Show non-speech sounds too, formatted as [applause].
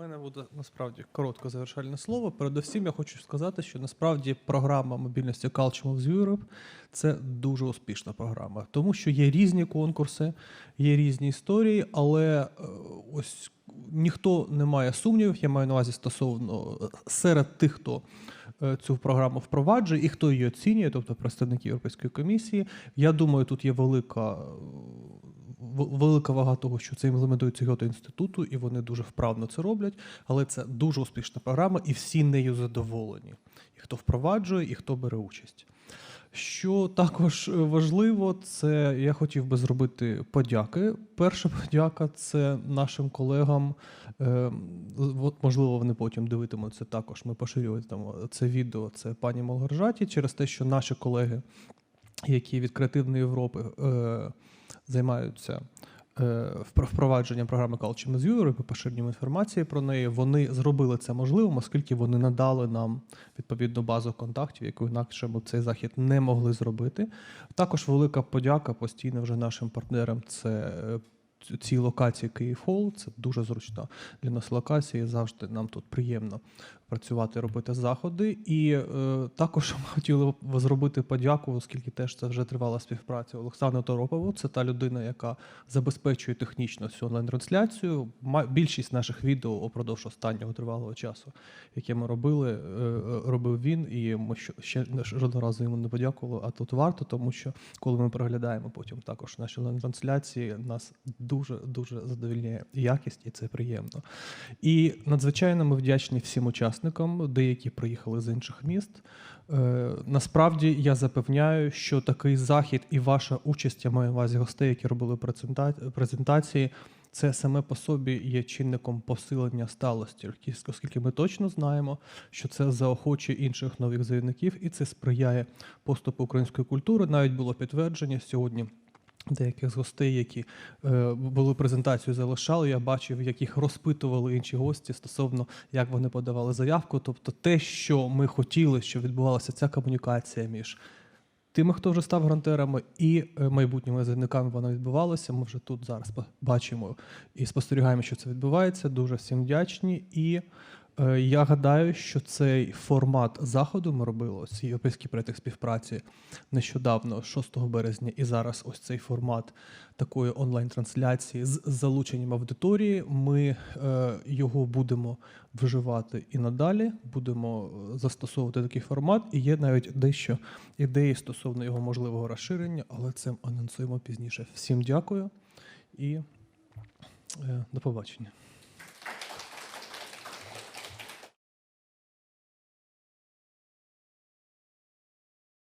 Мене буде насправді коротке завершальне слово. Передусім, я хочу сказати, що насправді програма мобільності Culture Moves Europe – це дуже успішна програма, тому що є різні конкурси, є різні історії, але е, ось ніхто не має сумнівів. Я маю на увазі стосовно е, серед тих, хто е, цю програму впроваджує і хто її оцінює, тобто представники Європейської комісії. Я думаю, тут є велика. Е, велика вага того, що це імплементується Гьоте інституту, і вони дуже вправно це роблять. Але це дуже успішна програма, і всі нею задоволені. І хто впроваджує, і хто бере участь. Що також е, важливо, це я хотів би зробити подяки. Перша подяка це нашим колегам. Е, от, можливо, вони потім дивитимуться також. Ми поширюватимемо це відео. Це пані Молгаржаті через те, що наші колеги, які від креативної Європи е, займаються е, впровадженням програми Culture News Europe і поширенням інформації про неї, вони зробили це можливим, оскільки вони надали нам відповідну базу контактів, яку інакше ми цей захід не могли зробити. Також велика подяка постійно вже нашим партнерам. Це е, ц- ці локації Київ Хол. Це дуже зручна для нас локація. Завжди нам тут приємно працювати, робити заходи. І е, також [laughs] ми хотіли зробити подяку, оскільки теж це вже тривала співпраця Олександру Торопову. Це та людина, яка забезпечує технічно всю онлайн-трансляцію. Більшість наших відео упродовж останнього тривалого часу, яке ми робили, е, е, робив він. І ми ще жодного разу йому не подякували. А тут варто, тому що коли ми проглядаємо потім також наші онлайн-трансляції, нас дуже дуже задовільняє якість, і це приємно. І надзвичайно ми вдячні всім учасникам. Деякі приїхали з інших міст. Е, насправді я запевняю, що такий захід і ваша участь, я маю увазі гостей, які робили презентації. Це саме по собі є чинником посилення сталості, оскільки ми точно знаємо, що це заохочує інших нових заявників, і це сприяє поступу української культури. Навіть було підтвердження сьогодні. Деяких з гостей, які е, були презентацію залишали, я бачив, як їх розпитували інші гості стосовно як вони подавали заявку. Тобто, те, що ми хотіли, щоб відбувалася ця комунікація між тими, хто вже став грантерами, і е, майбутніми заявниками, вона відбувалася. Ми вже тут зараз бачимо і спостерігаємо, що це відбувається. Дуже всім вдячні. І я гадаю, що цей формат заходу ми робили, ось європейський проєкт співпраці нещодавно, 6 березня, і зараз ось цей формат такої онлайн-трансляції з залученням аудиторії. Ми е, його будемо вживати і надалі, будемо е, застосовувати такий формат. І є навіть дещо ідеї стосовно його можливого розширення, але це анонсуємо пізніше. Всім дякую і е, до побачення.